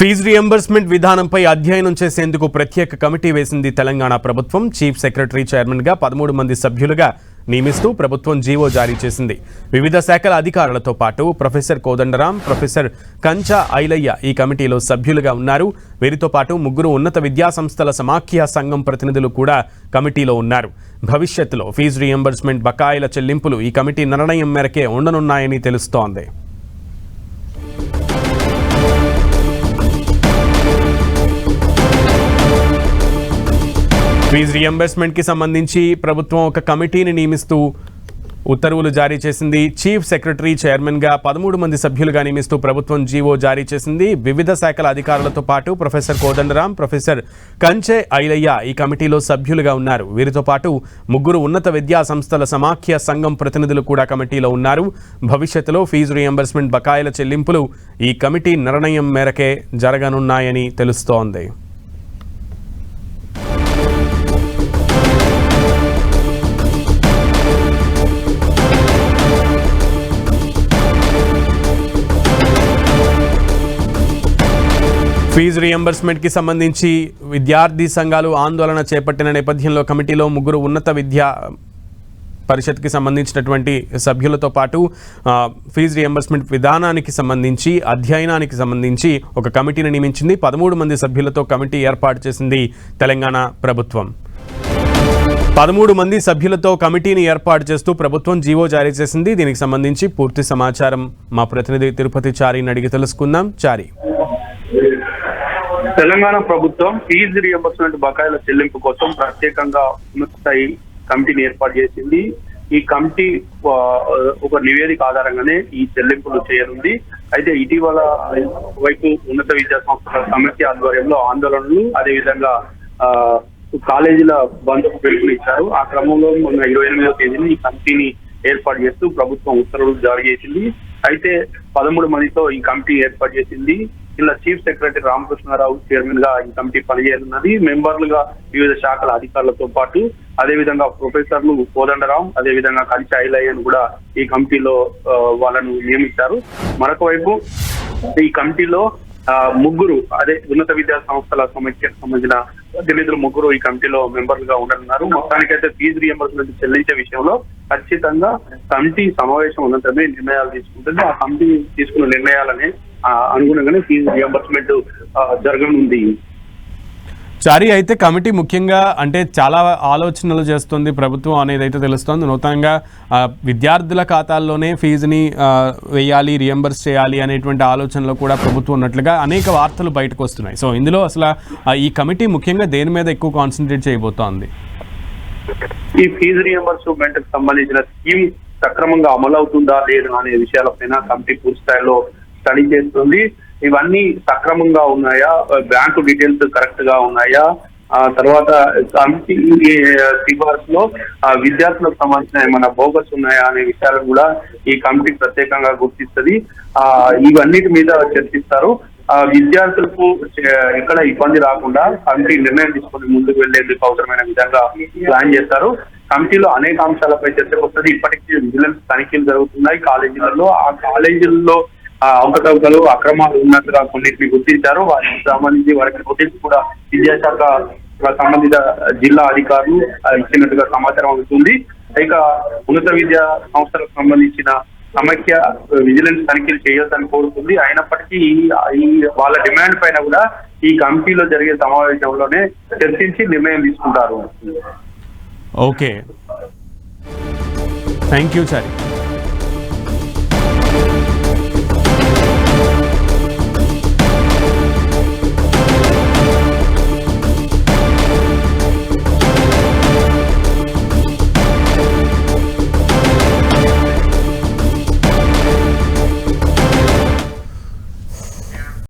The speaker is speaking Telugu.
ఫీజు రియంబర్స్మెంట్ విధానంపై అధ్యయనం చేసేందుకు ప్రత్యేక కమిటీ వేసింది తెలంగాణ ప్రభుత్వం. చీఫ్ సెక్రటరీ చైర్మన్గా పదమూడు మంది సభ్యులుగా నియమిస్తూ ప్రభుత్వం జీవో జారీ చేసింది. వివిధ శాఖల అధికారులతో పాటు ప్రొఫెసర్ కోదండరాం ప్రొఫెసర్ కంచా ఐలయ్య ఈ కమిటీలో సభ్యులుగా ఉన్నారు. వీరితో పాటు ముగ్గురు ఉన్నత విద్యాసంస్థల సమాఖ్య సంఘం ప్రతినిధులు కూడా కమిటీలో ఉన్నారు. భవిష్యత్తులో ఫీజు రియంబర్స్మెంట్ బకాయిల చెల్లింపులు ఈ కమిటీ నిర్ణయం మేరకే ఉండనున్నాయని తెలుస్తోంది. ఫీజు రియంబర్స్మెంట్కి సంబంధించి ప్రభుత్వం ఒక కమిటీని నియమిస్తూ ఉత్తర్వులు జారీ చేసింది. చీఫ్ సెక్రటరీ చైర్మన్గా పదమూడు మంది సభ్యులుగా నియమిస్తూ ప్రభుత్వం జీవో జారీ చేసింది. వివిధ శాఖల అధికారులతో పాటు ప్రొఫెసర్ కోదండరాం ప్రొఫెసర్ కంచె ఐలయ్య ఈ కమిటీలో సభ్యులుగా ఉన్నారు. వీరితో పాటు ముగ్గురు ఉన్నత విద్యా సంస్థల సమాఖ్య సంఘం ప్రతినిధులు కూడా కమిటీలో ఉన్నారు. భవిష్యత్తులో ఫీజు రియంబర్స్మెంట్ బకాయిల చెల్లింపులు ఈ కమిటీ నిర్ణయం మేరకే జరగనున్నాయని తెలుస్తోంది. ఫీజు రియంబర్స్మెంట్కి సంబంధించి విద్యార్థి సంఘాలు ఆందోళన చేపట్టిన నేపథ్యంలో కమిటీలో ముగ్గురు ఉన్నత విద్యా పరిషత్కి సంబంధించినటువంటి సభ్యులతో పాటు ఫీజు రియంబర్స్మెంట్ విధానానికి సంబంధించి అధ్యయనానికి సంబంధించి ఒక కమిటీని నియమించింది. పదమూడు మంది సభ్యులతో కమిటీ ఏర్పాటు చేసింది తెలంగాణ ప్రభుత్వం. పదమూడు మంది సభ్యులతో కమిటీని ఏర్పాటు చేస్తూ ప్రభుత్వం జీవో జారీ చేసింది. దీనికి సంబంధించి పూర్తి సమాచారం మా ప్రతినిధి తిరుపతి చారిని అడిగి తెలుసుకుందాం. చారి. తెలంగాణ ప్రభుత్వం ఫీజు రియంబర్స్మెంట్ బకాయిల చెల్లింపు కోసం ప్రత్యేకంగా ఉన్నత స్థాయి కమిటీని ఏర్పాటు చేసింది. ఈ కమిటీ ఒక నివేదిక ఆధారంగానే ఈ చెల్లింపులు చేయనుంది. అయితే ఇటీవల వైపు ఉన్నత విద్యా సంస్థల సమితి ఆధ్వర్యంలో ఆందోళనలు అదేవిధంగా ఆ, కాలేజీల బంద్కు పిలుపునిచ్చారు. ఆ క్రమంలో మొన్న ఇరవై ఎనిమిదో తేదీన ఈ కమిటీని ఏర్పాటు చేస్తూ ప్రభుత్వం ఉత్తర్వులు జారీ చేసింది. అయితే పదమూడు మందితో ఈ కమిటీ ఏర్పాటు చేసింది. ఇలా చీఫ్ సెక్రటరీ రామకృష్ణారావు చైర్మన్గా ఈ కమిటీ పనిచేయనున్నది మెంబర్లుగా వివిధ శాఖల అధికారులతో పాటు అదేవిధంగా ప్రొఫెసర్లు కోదండరాం అదేవిధంగా కంచి ఐలయ్యను కూడా ఈ కమిటీలో వాళ్ళను నియమించారు. మరొక వైపు ఈ కమిటీలో ముగ్గురు అదే ఉన్నత విద్యా సంస్థల సమస్యకు సంబంధించిన ప్రతినిధులు ముగ్గురు ఈ కమిటీలో మెంబర్లుగా ఉండనున్నారు. మొత్తానికైతే ఫీజు రియంబర్స్మెంట్ చెల్లించే విషయంలో ఖచ్చితంగా కమిటీ సమావేశం ఉన్నంతమే నిర్ణయాలు తీసుకుంటుంది. ఆ కమిటీ తీసుకున్న నిర్ణయాలని అనుగుణంగానే ఫీజు రియంబర్స్మెంట్ జరగనుంది. చారి అయితే కమిటీ ముఖ్యంగా అంటే చాలా ఆలోచనలు చేస్తుంది ప్రభుత్వం అనేది అయితే తెలుస్తుంది. నూతనంగా విద్యార్థుల ఖాతాల్లోనే ఫీజుని వేయాలి రియంబర్స్ చేయాలి అనేటువంటి ఆలోచనలు కూడా ప్రభుత్వం ఉన్నట్లుగా అనేక వార్తలు బయటకు వస్తున్నాయి. సో ఇందులో అసలు ఈ కమిటీ ముఖ్యంగా దేని మీద ఎక్కువ కాన్సన్ట్రేట్ చేయబోతోంది? ఈ ఫీజు రియంబర్స్మెంట్కి సంబంధించిన స్కీమ్ సక్రమంగా అమలు అవుతుందా లేదా అనే విషయాలపైన కమిటీ పూర్తి స్థాయిలో స్టడీ చేస్తుంది. ఇవన్నీ సక్రమంగా ఉన్నాయా? బ్యాంకు డీటెయిల్స్ కరెక్ట్గా ఉన్నాయా? ఆ తర్వాత కమిటీ సిఫార్స్లో ఆ, విద్యార్థులకు సంబంధించిన ఏమైనా బోగస్ ఉన్నాయా అనే విషయాలను కూడా ఈ కమిటీ ప్రత్యేకంగా గుర్తిస్తుంది. ఆ ఇవన్నిటి మీద చర్చిస్తారు. విద్యార్థులకు ఎక్కడ ఇబ్బంది రాకుండా కమిటీ నిర్ణయం తీసుకొని ముందుకు వెళ్ళేందుకు అవసరమైన విధంగా ప్లాన్ చేస్తారు. కమిటీలో అనేక అంశాలపై చర్చకు వస్తుంది. ఇప్పటికీ విజిలెన్స్ తనిఖీలు జరుగుతున్నాయి. కాలేజీలలో ఆ కాలేజీల్లో ఆ అవకతవకలు అక్రమాలు ఉన్నట్టుగా కొన్నింటిని గుర్తించారు. వారికి సంబంధించి వారికి నోటీస్ కూడా విద్యాశాఖ సంబంధిత జిల్లా అధికారులు ఇచ్చినట్టుగా సమాచారం అవుతుంది ఇక ఉన్నత విద్యా సంస్థలకు సంబంధించిన సమైక్య విజిలెన్స్ తనిఖీలు చేయొద్దని కోరుతుంది. అయినప్పటికీ ఈ- వాళ్ళ డిమాండ్ పైన కూడా ఈ కమిటీలో జరిగే సమావేశంలోనే చర్చించి నిర్ణయం తీసుకుంటారు. ఓకే. Thank you sir.